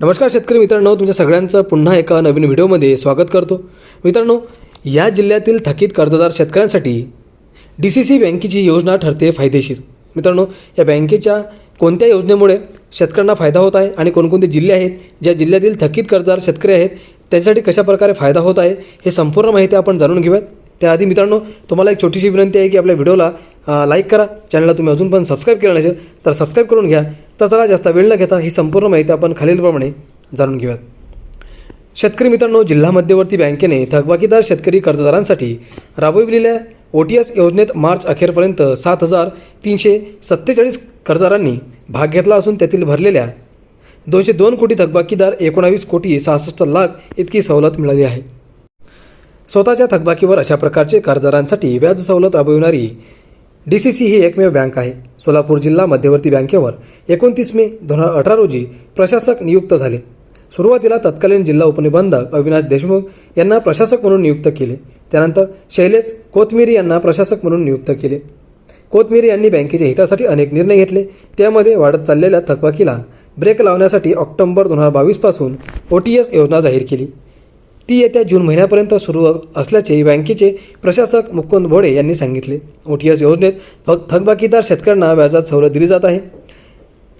नमस्कार शेतकरी मित्रांनो तुमच्या सगळ्यांचं पुन्हा एका नवीन व्हिडिओमध्ये स्वागत करतो. मित्रांनो या जिल्ह्यातील थकीत कर्जदार शेतकऱ्यांसाठी डी सी सी बँकेची योजना ठरते फायदेशीर. मित्रांनो या बँकेच्या कोणत्या योजनेमुळे शेतकऱ्यांना फायदा होत आहे आणि कोणकोणते जिल्हे आहेत ज्या जिल्ह्यातील थकीत कर्जदार शेतकरी आहेत त्यासाठी कशाप्रकारे फायदा होत आहे हे संपूर्ण माहिती आपण जाणून घेऊयात. त्याआधी मित्रांनो तुम्हाला एक छोटीशी विनंती आहे की आपल्या व्हिडिओला लाईक करा. चॅनलला तुम्ही अजून पण सबस्क्राईब केलं नसेल तर सबस्क्राईब करून घ्या. तर चला जास्त वेळ न घेता ही संपूर्ण माहिती आपण खालीलप्रमाणे जाणून घेऊयात. शेतकरी मित्रांनो जिल्हा मध्यवर्ती बँकेने थकबाकीदार शेतकरी कर्जदारांसाठी राबविलेल्या ओ टी एस योजनेत मार्च अखेरपर्यंत सात हजार तीनशे सत्तेचाळीस कर्जदारांनी भाग घेतला असून त्यातील भरलेल्या दोनशे दोन कोटी थकबाकीदार एकोणावीस कोटी सहासष्ट लाख इतकी सवलत मिळाली आहे. स्वतःच्या थकबाकीवर अशा प्रकारचे कर्जदारांसाठी व्याज सवलत राबविणारी डी सी सी ही एकमेव बँक आहे. सोलापूर जिल्हा मध्यवर्ती बँकेवर एकोणतीस मे दोन हजार अठरा रोजी प्रशासक नियुक्त झाले. सुरुवातीला तत्कालीन जिल्हा उपनिबंधक अविनाश देशमुख यांना प्रशासक म्हणून नियुक्त केले. त्यानंतर शैलेश कोथमिरी यांना प्रशासक म्हणून नियुक्त केले. कोथमिरी यांनी बँकेच्या हितासाठी अनेक निर्णय घेतले. त्यामध्ये वाढत चाललेल्या थकबाकीला ब्रेक लावण्यासाठी ऑक्टोबर दोन हजार बावीसपासून ओ टी एस योजना जाहीर केली. ती येत्या जून महिन्यापर्यंत सुरू असल्याचे बँकेचे प्रशासक मुकुंद भोडे यांनी सांगितले. ओ टी एस योजनेत फक्त थकबाकीदार शेतकऱ्यांना व्याजात सवलत दिली जात आहे.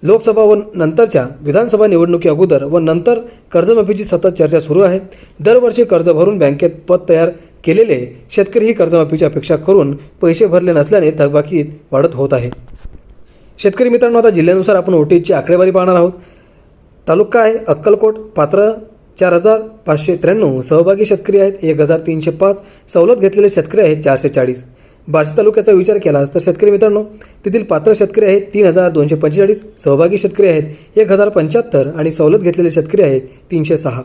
लोकसभा व नंतरच्या विधानसभा निवडणुकी अगोदर व नंतर कर्जमाफीची सतत चर्चा सुरू आहे. दरवर्षी कर्ज भरून बँकेत पद तयार केलेले शेतकरी ही कर्जमाफीची अपेक्षा करून पैसे भरले नसल्याने थकबाकी वाढत होत आहे. शेतकरी मित्रांनो आता जिल्ह्यानुसार आपण ओटीची आकडेवारी पाहणार आहोत. तालुका आहे अक्कलकोट पात्र चार हजार पाचशे त्र्याण्णव सहभागी शेतकरी आहेत एक हजार तीनशे पाच सवलत घेतलेले शेतकरी आहेत चारशे चाळीस. बार्शी तालुक्याचा विचार केलास तर शेतकरी मित्रांनो तेथील पात्र शेतकरी आहेत तीन हजार दोनशे पंचेचाळीस. सहभागी शेतकरी आहेत एक हजार पंच्याहत्तर आणि सवलत घेतलेले शेतकरी आहेत तीनशे सहा.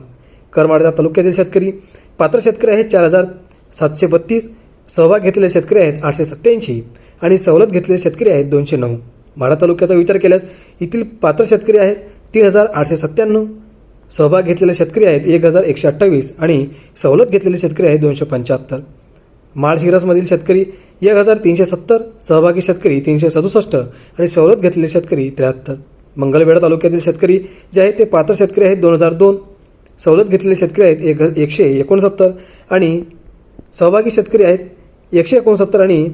करमाळा तालुक्यातील शेतकरी पात्र शेतकरी आहेत चार हजार सातशे बत्तीस. सहभाग घेतलेले शेतकरी आहेत आठशे सत्त्याऐंशी. आणि सवलत घेतलेले शेतकरी आहेत दोनशे नऊ. माढा तालुक्याचा विचार केल्यास येथील पात्र शेतकरी आहेत तीन हजार आठशे सत्त्याण्णव. सहभाग घेतलेले शेतकरी आहेत एक हजार एकशे अठ्ठावीस आणि सवलत घेतलेले शेतकरी आहेत दोनशे पंच्याहत्तर. माळशिरसमधील शेतकरी एक हजार तीनशे सत्तर सहभागी शेतकरी तीनशे सदुसष्ट आणि सवलत घेतलेले शेतकरी त्र्याहत्तर. मंगलवेढा तालुक्यातील शेतकरी जे आहेत ते पात्र शेतकरी आहेत दोन हजार दोन. सवलत घेतलेले शेतकरी आहेत एक एकशे एकोणसत्तर आणि सहभागी शेतकरी आहेत एकशे एकोणसत्तर आणि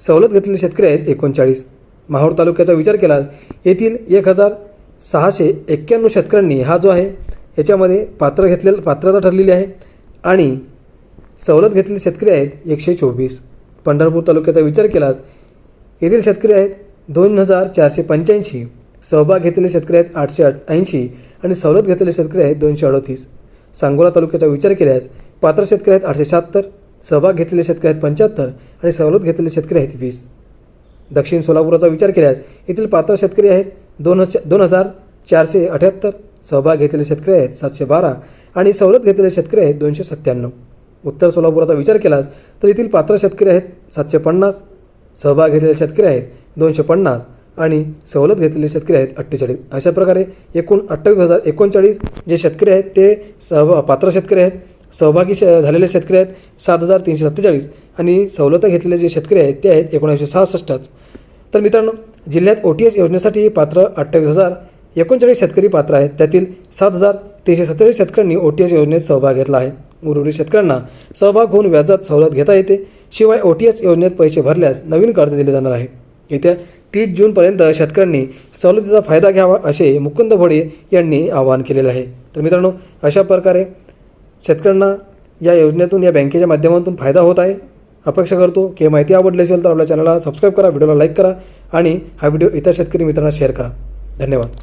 सवलत घेतलेले शेतकरी आहेत एकोणचाळीस. माहूर तालुक्याचा विचार केला येथील एक हजार सहाशे एक्क्याण्णव शेतकऱ्यांनी हा जो आहे याच्यामध्ये पात्र घेतलेलं पात्रता ठरलेली आहे. आणि सवलत घेतलेले शेतकरी आहेत एकशे चोवीस. पंढरपूर तालुक्याचा विचार केलास येथील शेतकरी आहेत दोन हजार चारशे पंच्याऐंशी. सहभाग घेतलेले शेतकरी आहेत आठशे अठ ऐंशी. आणि सवलत घेतलेले शेतकरी आहेत दोनशे अडतीस. सांगोला तालुक्याचा विचार केल्यास पात्र शेतकरी आहेत आठशे शहात्तर सहभाग घेतलेले शेतकरी आहेत पंच्याहत्तर आणि सवलत घेतलेले शेतकरी आहेत वीस. दक्षिण सोलापुराचा विचार केल्यास येथील पात्र शेतकरी आहेत दोन हजार दोन हजार चारशे अठ्याहत्तर. सहभाग घेतलेले शेतकरी आहेत सातशे बारा. आणि सवलत घेतलेले शेतकरी आहेत दोनशे सत्त्याण्णव. उत्तर सोलापुराचा विचार केलास तर येथील पात्र शेतकरी आहेत सातशे पन्नास. सहभाग घेतलेले शेतकरी आहेत दोनशे पन्नास. आणि सवलत घेतलेले शेतकरी आहेत अठ्ठेचाळीस. अशा प्रकारे एकूण अठ्ठावीस हजार एकोणचाळीस जे शेतकरी आहेत ते सहभा पात्र शेतकरी आहेत. सहभागी श झालेले शेतकरी आहेत सात हजार तीनशे सत्तेचाळीस. आणि सवलत घेतलेले जे शेतकरी आहेत ते आहेत एकोणीसशे सहासष्टच. तर मित्रांनो जिल्ह्यात ओ टी एस योजनेसाठी पात्र अठ्ठावीस हजार एकोणचाळीस शेतकरी पात्र आहेत. त्यातील सात हजार तीनशे सत्तेचाळीस शेतकऱ्यांनी ओ टी एस योजनेत सहभाग घेतला आहे. उर्वरित शेतकऱ्यांना सहभाग होऊन व्याजात सवलत घेता येते. शिवाय ओ टी एस योजनेत पैसे भरल्यास नवीन कर्ज दिले जाणार आहे. येत्या तीस जूनपर्यंत शेतकऱ्यांनी सवलतीचा फायदा घ्यावा असे मुकुंद भोडे यांनी आवाहन केलेलं आहे. तर मित्रांनो अशा प्रकारे शेतकऱ्यांना या योजनेतून या बँकेच्या माध्यमातून फायदा होत आहे. अपेक्षा करतो की माहिती आवडली असेल तर आपल्या चॅनलला सबस्क्राईब करा व्हिडिओला लाईक करा आणि हा व्हिडिओ इतर शेतकरी मित्रांना शेअर करा. धन्यवाद.